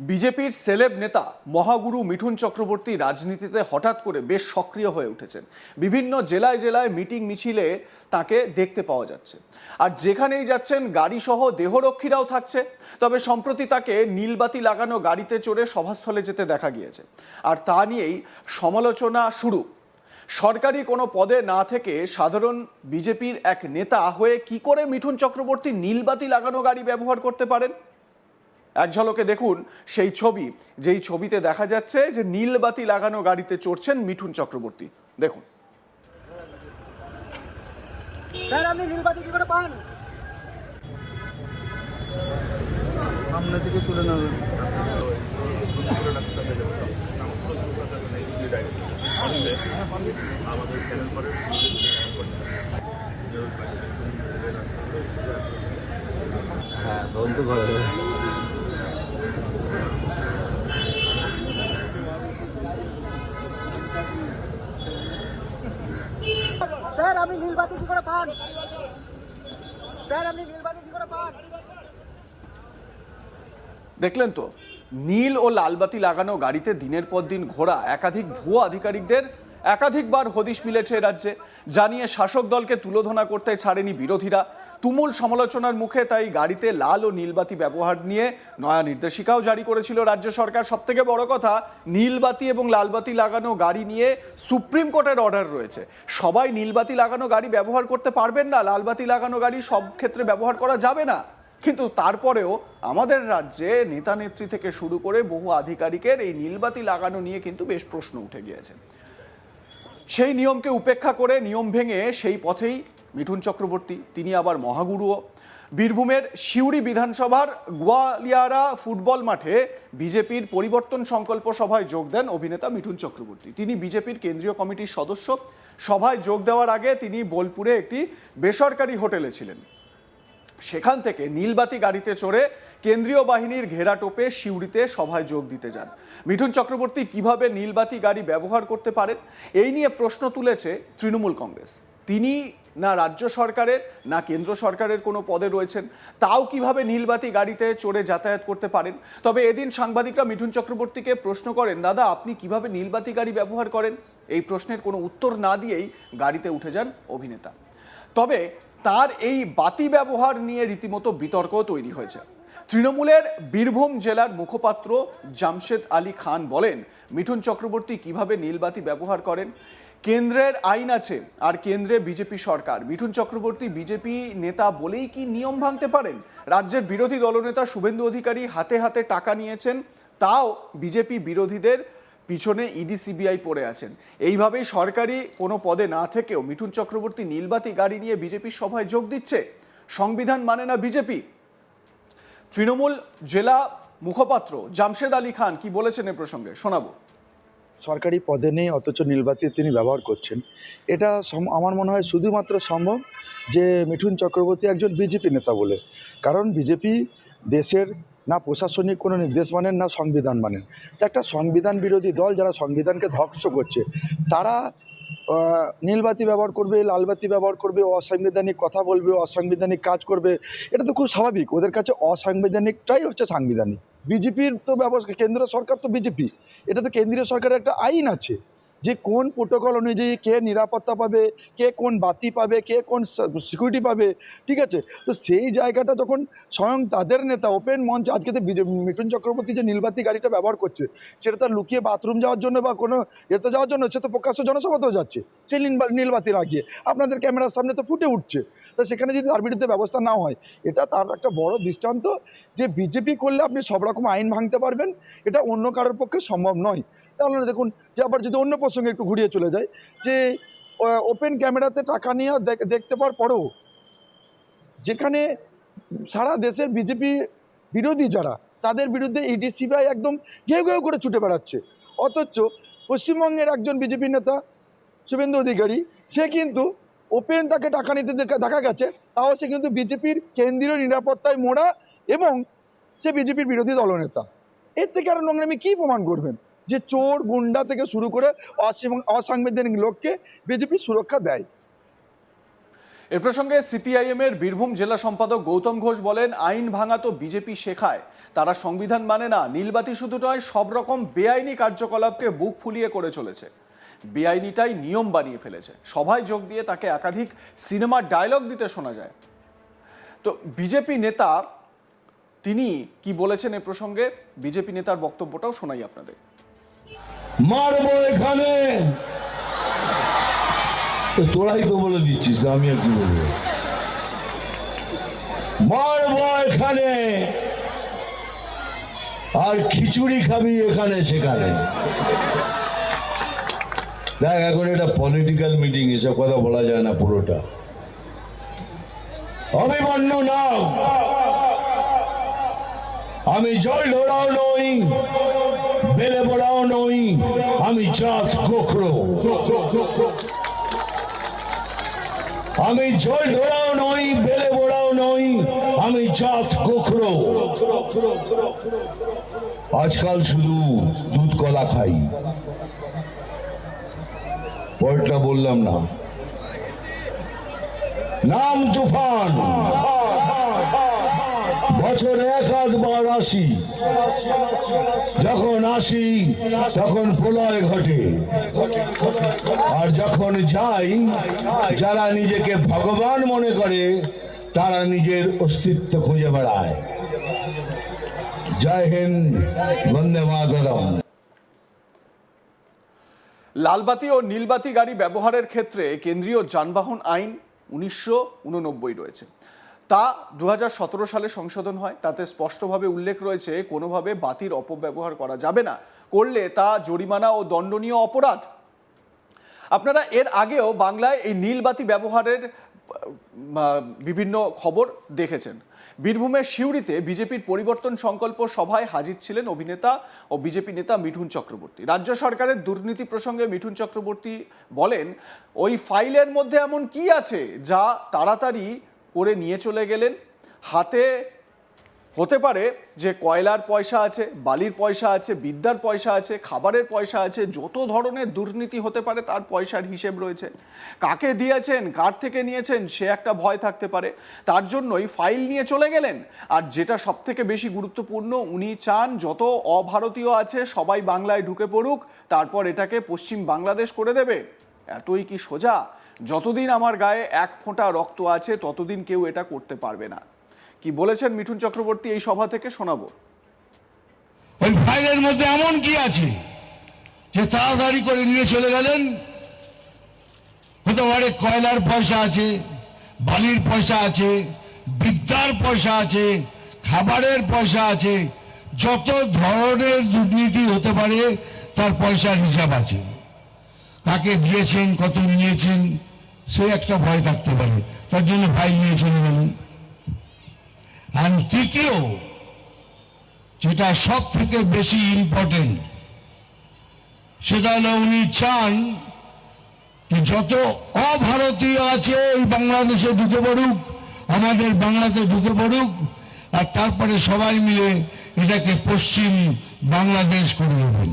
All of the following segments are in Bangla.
বিজেপির সেলেব নেতা মহাগুরু মিঠুন চক্রবর্তী রাজনীতিতে হঠাৎ করে বেশ সক্রিয় হয়ে উঠেছেন। বিভিন্ন জেলায় জেলায় মিটিং মিছিলে তাকে দেখতে পাওয়া যাচ্ছে। আর যেখানেই যাচ্ছেন গাড়ি সহ দেহরক্ষীরাও থাকছে। তবে সম্প্রতি তাকে নীলবাতি লাগানো গাড়িতে চড়ে সভাস্থলে যেতে দেখা গিয়েছে। আর তা নিয়েই সমালোচনা শুরু। সরকারি কোনো পদে না থেকে সাধারণ বিজেপির এক নেতা হয়ে কি করে মিঠুন চক্রবর্তী নীলবাতি লাগানো গাড়ি ব্যবহার করতে পারেন? এক ঝলকে দেখুন সেই ছবি যেই ছবিতে দেখা যাচ্ছে যে নীলবাতি লাগানো গাড়িতে চড়ছেন মিঠুন চক্রবর্তী। দেখুন। স্যার আপনি নীলবাতি কি করে পান? সামনে থেকে তুলে নেবেন আমাদের চ্যানেল করে হ্যাঁ বন্ধু ঘরে কি করে পান? স্যার, আপনি কি করে পান? দেখলেন তো, নীল ও লালবাতি লাগানো গাড়িতে দিনের পর দিন ঘোরা একাধিক ভুয়া আধিকারিকদের একাধিকবার হদিশ মিলেছে রাজ্যে। জানিয়ে শাসক দলকে তুলোধনা করতে ছাড়েনি বিরোধীরা। তুমুল সমালোচনার মুখে তাই গাড়িতে লাল ও নীলবাতি ব্যবহার নিয়ে নয়া নির্দেশিকাও জারি করেছিল রাজ্য সরকার। সবথেকে বড় কথা নীলবাতি এবং লালবাতি লাগানো গাড়ি নিয়ে সুপ্রিম কোর্টের অর্ডার রয়েছে। সবাই নীলবাতি লাগানো গাড়ি ব্যবহার করতে পারবেন না লালবাতি লাগানো গাড়ি সব ক্ষেত্রে ব্যবহার করা যাবে না। কিন্তু তারপরেও আমাদের রাজ্যে নেতা নেত্রী থেকে শুরু করে বহু আধিকারিকের এই নীলবাতি লাগানো নিয়ে কিন্তু বেশ প্রশ্ন উঠে গিয়েছে। সেই নিয়মকে উপেক্ষা করে নিয়ম ভেঙে সেই পথেই মিঠুন চক্রবর্তী, তিনি আবার মহাগুরুও। বীরভূমের সিউড়ি বিধানসভার গোয়ালিয়ারা ফুটবল মাঠে বিজেপির পরিবর্তন সংকল্প সভায় যোগ দেন অভিনেতা মিঠুন চক্রবর্তী। তিনি বিজেপির কেন্দ্রীয় কমিটির সদস্য। সভায় যোগ দেওয়ার আগে তিনি বোলপুরে একটি বেসরকারি হোটেলে ছিলেন। সেখান থেকে নীলবাতি গাড়িতে চড়ে কেন্দ্রীয় বাহিনীর ঘেরাটোপে সিউড়িতে সভায় যোগ দিতে যান। মিঠুন চক্রবর্তী কীভাবে নীলবাতি গাড়ি ব্যবহার করতে পারেন, এই নিয়ে প্রশ্ন তুলেছে তৃণমূল কংগ্রেস। তিনি না রাজ্য সরকারের, না কেন্দ্র সরকারের কোনো পদে রয়েছেন। তাও কীভাবে নীলবাতি গাড়িতে চড়ে যাতায়াত করতে পারেন? তবে এদিন সাংবাদিকরা মিঠুন চক্রবর্তীকে প্রশ্ন করেন, দাদা, আপনি কীভাবে নীলবাতি গাড়ি ব্যবহার করেন? এই প্রশ্নের কোনো উত্তর না দিয়েই গাড়িতে উঠে যান অভিনেতা। তবে তার এই বাতি ব্যবহার নিয়ে রীতিমতো বিতর্ক তৈরি হয়েছে। তৃণমূলের বীরভূম জেলার মুখপাত্র জামশেদ আলী খান বলেন, মিঠুন চক্রবর্তী কীভাবে নীলবাতি ব্যবহার করেন? কেন্দ্রের আইন আছে আর কেন্দ্রে বিজেপি সরকার। মিঠুন চক্রবর্তী বিজেপি নেতা বলেই কি নিয়ম ভাঙতে পারেন? রাজ্যের বিরোধী দলনেতা শুভেন্দু অধিকারী হাতে হাতে টাকা নিয়েছেন, তাও বিজেপি বিরোধীদের পিছনে ইডি সিবিআই পড়ে আছেন। এইভাবেই সরকারি কোনো পদে না থেকেও মিঠুন চক্রবর্তী নীলবাতি গাড়ি নিয়ে বিজেপির সভায় যোগ দিচ্ছে। সংবিধান মানে না বিজেপি? তৃণমূল জেলা মুখপাত্র জামশেদ আলী খান কি বলেছেন এ প্রসঙ্গে? শোনাবো। সরকারি পদে নেই, অথচ নীলবাতি তিনি ব্যবহার করছেন। এটা আমার মনে হয় শুধুমাত্র সম্ভব যে মিঠুন চক্রবর্তী একজন বিজেপি নেতা বলে। কারণ বিজেপি দেশের না প্রশাসনিক কোনো নির্দেশ মানেন, না সংবিধান মানেন। একটা সংবিধান বিরোধী দল যারা সংবিধানকে ধ্বংস করছে, তারা নীলবাতি ব্যবহার করবে লালবাতি ব্যবহার করবে, অসাংবিধানিক কথা বলবে, অসাংবিধানিক কাজ করবে। এটা তো খুব স্বাভাবিক। ওদের কাছে অসাংবিধানিকটাই হচ্ছে সাংবিধানিক। বিজেপির তো ব্যবস্থা কেন্দ্র সরকার তো বিজেপি। এটা তো কেন্দ্রীয় সরকারের একটা আইন আছে। যে কোন প্রোটোকল অনুযায়ী কে নিরাপত্তা পাবে, কে কোন বাতি পাবে, কে কোন সিকিউরিটি পাবে, ঠিক আছে? তো সেই জায়গাটা যখন স্বয়ং তাদের নেতা ওপেন মঞ্চ, আজকে তো মিঠুন চক্রবর্তী যে নীলবাতি গাড়িটা ব্যবহার করছে, সেটা তার লুকিয়ে বাথরুম যাওয়ার জন্য বা কোনো এতে যাওয়ার জন্য, সে তো প্রকাশ্য জনসভাতেও যাচ্ছে, সেই নীলবা- নীলবাতি লাগিয়ে। আপনাদের ক্যামেরার সামনে তো ফুটে উঠছে। তো সেখানে যদি তার বিরুদ্ধে ব্যবস্থা না হয়, এটা তার একটা বড় দৃষ্টান্ত যে বিজেপি করলে আপনি সব রকম আইন ভাঙতে পারবেন, এটা অন্য কারোর পক্ষে সম্ভব নয়। তাহলে দেখুন যে আবার যদি অন্য প্রসঙ্গে একটু ঘুরিয়ে চলে যায় যে ওপেন ক্যামেরাতে টাকা নিয়ে দেখ- দেখতে পাওয়ার পরেও যেখানে সারা দেশের বিজেপি বিরোধী যারা, তাদের বিরুদ্ধে ইডি সিবিআই একদম ঘেউ ঘেউ করে ছুটে বেড়াচ্ছে। অথচ পশ্চিমবঙ্গের একজন বিজেপি নেতা, শুভেন্দু অধিকারী, সে কিন্তু ওপেন তাকে টাকা নিতে দেখা গেছে, তাও সে কিন্তু বিজেপির কেন্দ্রীয় নিরাপত্তায় মোড়া এবং সে বিজেপির বিরোধী দলনেতা। এর থেকে আরও নোংরামি কি প্রমাণ করবেন? যে চোর গুন্ডা থেকে শুরু করে অসাং- অসাংবিধানিক লোককে বিজেপি সুরক্ষা দেয়। এ প্রসঙ্গে সিপিআইএম এর বীরভূম জেলা সম্পাদক গৌতম ঘোষ বলেন, আইন ভাঙা তো বিজেপি শেখায়। তারা সংবিধান মানে না, নীলবাতি শুধু নয়, সব রকম বেআইনি কার্যকলাপকে বুক ফুলিয়ে করে চলেছে। বেআইনিটাই নিয়ম বানিয়ে ফেলেছে। সভায় যোগ দিয়ে তাকে একাধিক সিনেমার ডায়লগ দিতে শোনা যায়। তো বিজেপি নেতা, তিনি কি বলেছেন এ প্রসঙ্গে? বিজেপি নেতার বক্তব্যটাও শোনাই আপনাদের। মারবো এখানে। তোরাই তো বলে দিচ্ছিস, আমি আর কি বলব? মারবো এখানে। আর খিচুড়ি খাবি এখানে, সেখানে। দেখ, এখন এটা পলিটিক্যাল মিটিং এসব কথা বলা যায় না পুরোটা। অভিমান্য নাম আমি জল ঢোড়াও নই। বেলে বড়াও নই, আমি চাঁদ কোখরো আমি জল ঢোড়াও নই, বেলে বড়াও নই, আমি চাঁদ কোখরো আজকাল শুধু দুধ কলা খাই। পরেরটা বললাম না। নাম তুফান। বছরে এক আধবার আসি। যখন আসি, তখন প্রলয় ঘটে। আর যখন যাই, যারা নিজেকে ভগবান মনে করে, তারা নিজের অস্তিত্ব খুঁজে বেড়ায়। জয় হিন্দ, বন্দে মাতরম। লালবাতি ও নীলবাতি গাড়ি ব্যবহারের ক্ষেত্রে কেন্দ্রীয় যানবাহন আইন উনিশশো উননব্বই রয়েছে। তা দু হাজার সতেরো সালে সংশোধন হয়। তাতে স্পষ্টভাবে উল্লেখ রয়েছে, কোনোভাবে বাতির অপব্যবহার করা যাবে না। করলে তা জরিমানা ও দণ্ডনীয় অপরাধ? আপনারা এর আগেও বাংলায় এই নীলবাতি ব্যবহারের বিভিন্ন খবর দেখেছেন। বীরভূমের সিউড়িতে বিজেপির পরিবর্তন সংকল্প সভায় হাজির ছিলেন অভিনেতা ও বিজেপি নেতা মিঠুন চক্রবর্তী। রাজ্য সরকারের দুর্নীতি প্রসঙ্গে মিঠুন চক্রবর্তী বলেন, ওই ফাইলের মধ্যে এমন কি আছে যা তাড়াতাড়ি করে নিয়ে চলে গেলেন। হাতে হতে পারে যে কয়লার পয়সা আছে, বালির পয়সা আছে, বিদ্যার পয়সা আছে, খাবারের পয়সা আছে, যত ধরনের দুর্নীতি হতে পারে তার পয়সার হিসেব রয়েছে। কাকে দিয়েছেন, কার থেকে নিয়েছেন, সে একটা ভয় থাকতে পারে। তার জন্যই ফাইল নিয়ে চলে গেলেন। আর যেটা সব থেকে বেশি গুরুত্বপূর্ণ, উনি চান যত অভারতীয় আছে সবাই বাংলায় ঢুকে পড়ুক, তারপর এটাকে পশ্চিম বাংলাদেশ করে দেবে। এতই কি সোজা? যতদিন আমার গায়ে এক ফোঁটা রক্ত আছে, ততদিন কেউ এটা করতে পারবে না। কি বলেছেন মিঠুন চক্রবর্তী এই সভা থেকে? শোনাবো। ওই ফাইলের মধ্যে এমন কি আছে যে তাড়াতাড়ি করে নিয়ে চলে গেলেন? হতে পারে কয়লার পয়সা আছে, বালির পয়সা আছে, বিদ্যার পয়সা আছে, খাবারের পয়সা আছে, যত ধরনের দুর্নীতি হতে পারে তার পয়সার হিসাব আছে। কাকে দিয়েছেন, কত নিয়েছেন সে একটা ভয় থাকতে পারে। তার জন্য ফাইল নিয়ে চলে গেলেন আর তৃতীয়, যেটা সব থেকে বেশি ইম্পর্টেন্ট সেটা হলো উনি চান যে যত অভারতীয় আছে এই বাংলাদেশে ঢুকে পড়ুক, আমাদের বাংলাতে ঢুকে পড়ুক, আর তারপরে সবাই মিলে এটাকে পশ্চিম বাংলাদেশ করে দেবেন।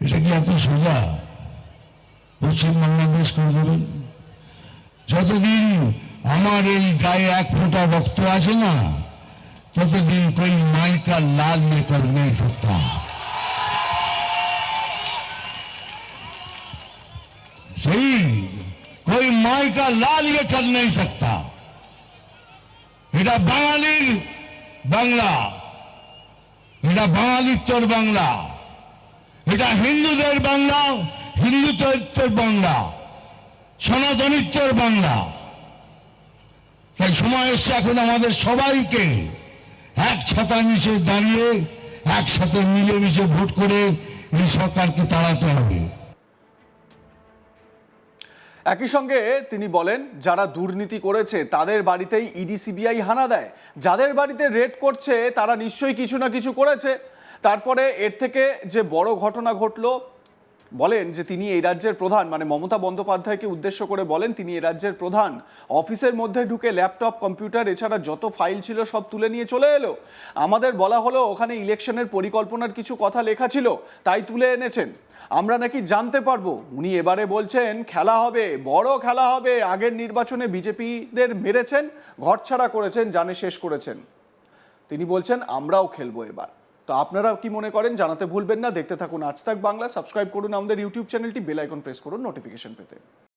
এটা কি এত সোজা? পশ্চিম বাংলাদেশ করে দেবেন যতদিন আমার এই গায়ে এক ফোঁটা রক্ত আছে না ততদিন कोई माई का लाल ये कर नहीं सकता सही कोई माई का लाल ये कर नहीं सकता এটা বাঙালির বাংলা এটা বাঙালিত্বর বাংলা এটা হিন্দুদের বাংলা হিন্দুত্বের বাংলা সনাতনিত্বের বাংলা। তাই সময় এসছে এখন আমাদের সবাইকে এক ছাতা নিচে দাঁড়িয়ে, একসাথে মিলেমিশে ভোট করে এই সরকারকে তাড়াতে হবে। একই সঙ্গে তিনি বলেন, যারা দুর্নীতি করেছে, তাদের বাড়িতেই ইডি, সিবিআই হানা দেয়। যাদের বাড়িতে রেড করছে, তারা নিশ্চয়ই কিছু না কিছু করেছে। তারপরে এর থেকে যে বড় ঘটনা ঘটলো বলেন যে তিনি এই রাজ্যের প্রধান মানে মমতা বন্দ্যোপাধ্যায়কে উদ্দেশ্য করে বলেন তিনি এই রাজ্যের প্রধান। অফিসের মধ্যে ঢুকে ল্যাপটপ, কম্পিউটার, এছাড়া যত ফাইল ছিল সব তুলে নিয়ে চলে এলো। আমাদের বলা হলো ওখানে ইলেকশনের পরিকল্পনার কিছু কথা লেখা ছিল, তাই তুলে এনেছেন। আমরা নাকি জানতে পারব। উনি এবারে বলছেন, খেলা হবে, বড় খেলা হবে। আগের নির্বাচনে বিজেপিদের মেরেছেন ঘরছাড়া করেছেন, জানে শেষ করেছেন। তিনি বলছেন, আমরাও খেলব এবার। তো আপনারা কি মনে করেন জানাতে ভুলবেন না? দেখতে থাকুন আজ তাক বাংলা, সাবস্ক্রাইব করুন আমাদের ইউটিউব চ্যানেলটি, বেল আইকন প্রেস করুন নোটিফিকেশন পেতে।